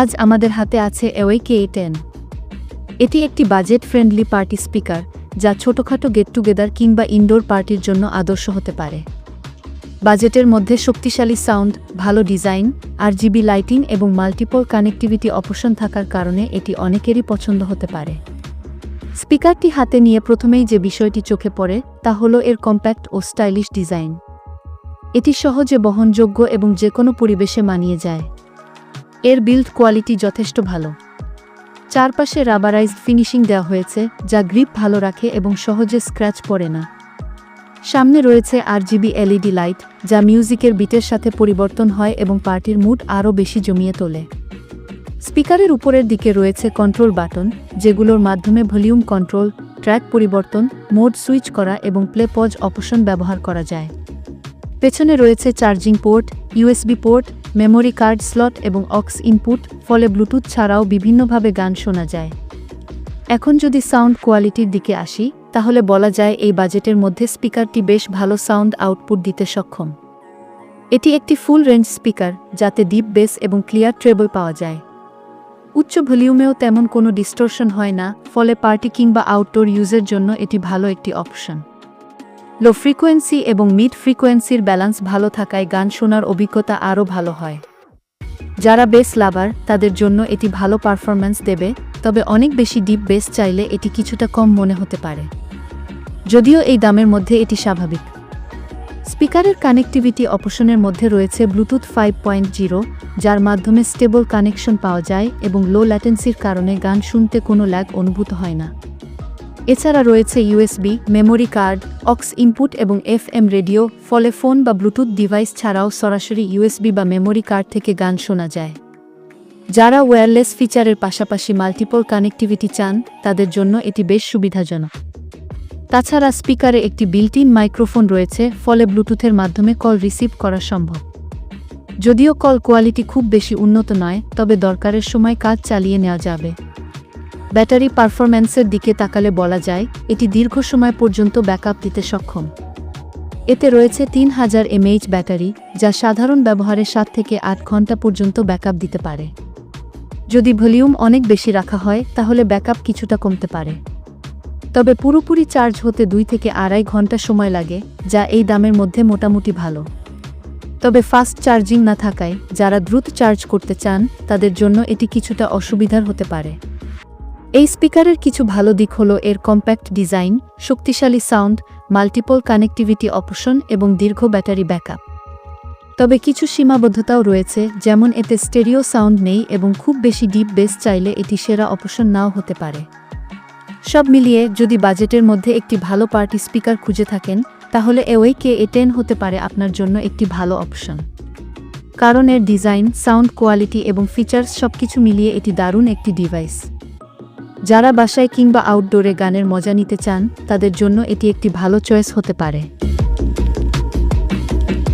আজ আমাদের হাতে আছে এওয়াই কে টেন। এটি একটি বাজেট ফ্রেন্ডলি পার্টি স্পিকার, যা ছোটখাটো গেট টুগেদার কিংবা ইনডোর পার্টির জন্য আদর্শ হতে পারে। বাজেটের মধ্যে শক্তিশালী সাউন্ড, ভালো ডিজাইন আর জিবি লাইটিং এবং মাল্টিপল কানেক্টিভিটি অপশন থাকার কারণে এটি অনেকেরই পছন্দ হতে পারে। স্পিকারটি হাতে নিয়ে প্রথমেই যে বিষয়টি চোখে পড়ে, তা হলো এর কম্প্যাক্ট ও স্টাইলিশ ডিজাইন। এটি সহজে বহনযোগ্য এবং যে কোনো পরিবেশে মানিয়ে যায়। এর বিল্ড কোয়ালিটি যথেষ্ট ভালো। চারপাশে রাবারাইজড ফিনিশিং দেওয়া হয়েছে, যা গ্রিপ ভালো রাখে এবং সহজে স্ক্র্যাচ পড়ে না। সামনে রয়েছে আর জিবি এলইডি লাইট যা মিউজিকের বিটের সাথে পরিবর্তন হয় এবং পার্টির মুড আরও বেশি জমিয়ে তোলে। স্পিকারের উপরের দিকে রয়েছে কন্ট্রোল বাটন যেগুলোর মাধ্যমে ভলিউম কন্ট্রোল ট্র্যাক পরিবর্তন মোড সুইচ করা এবং প্লে পজ অপশন ব্যবহার করা যায়। পেছনে রয়েছে charging port USB port memory card slot এবং অক্স ইনপুট ফলে ব্লুটুথ ছাড়াও বিভিন্নভাবে গান শোনা যায়। এখন যদি সাউন্ড কোয়ালিটির দিকে আসি, তাহলে বলা যায় এই বাজেটের মধ্যে স্পিকারটি বেশ ভালো সাউন্ড আউটপুট দিতে সক্ষম। এটি একটি ফুল রেঞ্জ স্পিকার যাতে ডিপ বেস এবং ক্লিয়ার ট্রেবল পাওয়া যায়। উচ্চ ভলিউমেও তেমন কোনো ডিস্টোরশন হয় না, ফলে পার্টি কিংবা আউটডোর ইউজের জন্য এটি ভালো একটি অপশন লো ফ্রিকোয়েন্সি এবং মিড ফ্রিকোয়েন্সির ব্যালেন্স ভালো থাকায় গান শোনার অভিজ্ঞতা আরও ভালো হয়। যারা বেস লাভার, তাদের জন্য এটি ভালো পারফরম্যান্স দেবে, তবে অনেক বেশি ডিপ বেস চাইলে এটি কিছুটা কম মনে হতে পারে। যদিও এই দামের মধ্যে এটি স্বাভাবিক। স্পিকারের কানেক্টিভিটি অপশনের মধ্যে রয়েছে ব্লুটুথ ফাইভ পয়েন্ট জিরো, যার মাধ্যমে স্টেবল কানেকশন পাওয়া যায় এবং লো ল্যাটেন্সির কারণে গান শুনতে কোনো ল্যাগ অনুভূত হয় না। এছাড়া রয়েছে USB, memory card aux input এবং এফ এম রেডিও, ফলে ফোন বা ব্লুটুথ ডিভাইস ছাড়াও সরাসরি ইউএসবি বা মেমোরি কার্ড থেকে গান শোনা যায়। যারা ওয়্যারলেস ফিচারের পাশাপাশি মাল্টিপল কানেক্টিভিটি চান, তাদের জন্য এটি বেশ সুবিধাজনক। তাছাড়া স্পিকারে একটি বিল্ট ইন মাইক্রোফোন রয়েছে, ফলে ব্লুটুথের মাধ্যমে কল রিসিভ করা সম্ভব। যদিও কল কোয়ালিটি খুব বেশি উন্নত নয়, তবে দরকারের সময় কাজ চালিয়ে নেওয়া যাবে। ব্যাটারি পারফরম্যান্সের দিকে তাকালে বলা যায়, এটি দীর্ঘ সময় পর্যন্ত ব্যাকআপ দিতে সক্ষম। এতে রয়েছে তিন হাজার এমএইচ ব্যাটারি, যা সাধারণ ব্যবহারে সাত থেকে আট ঘণ্টা পর্যন্ত ব্যাকআপ দিতে পারে। যদি ভলিউম অনেক বেশি রাখা হয়, তাহলে ব্যাকআপ কিছুটা কমতে পারে। তবে পুরোপুরি চার্জ হতে দুই থেকে আড়াই ঘণ্টা সময় লাগে, যা এই দামের মধ্যে মোটামুটি ভালো। তবে ফাস্ট চার্জিং না থাকায়, যারা দ্রুত চার্জ করতে চান, তাদের জন্য এটি কিছুটা অসুবিধার হতে পারে। এই স্পিকারের কিছু ভালো দিক হল এর কম্প্যাক্ট ডিজাইন, শক্তিশালী সাউন্ড, মাল্টিপল কানেক্টিভিটি অপশন এবং দীর্ঘ ব্যাটারি ব্যাকআপ। তবে কিছু সীমাবদ্ধতাও রয়েছে, যেমন এতে স্টেরিও সাউন্ড নেই এবং খুব বেশি ডিপ বেস চাইলে এটি সেরা অপশন নাও হতে পারে। সব মিলিয়ে যদি বাজেটের মধ্যে একটি ভালো পার্টি স্পিকার খুঁজে থাকেন, তাহলে এওয়ে কে এ টেন হতে পারে আপনার জন্য একটি ভালো অপশন। কারণ এর ডিজাইন, সাউন্ড কোয়ালিটি এবং ফিচার্স সব কিছু মিলিয়ে এটি দারুণ একটি ডিভাইস। যারা বাসায় কিংবা আউটডোরে গানের মজা নিতে চান, তাদের জন্য এটি একটি ভালো চয়েস হতে পারে।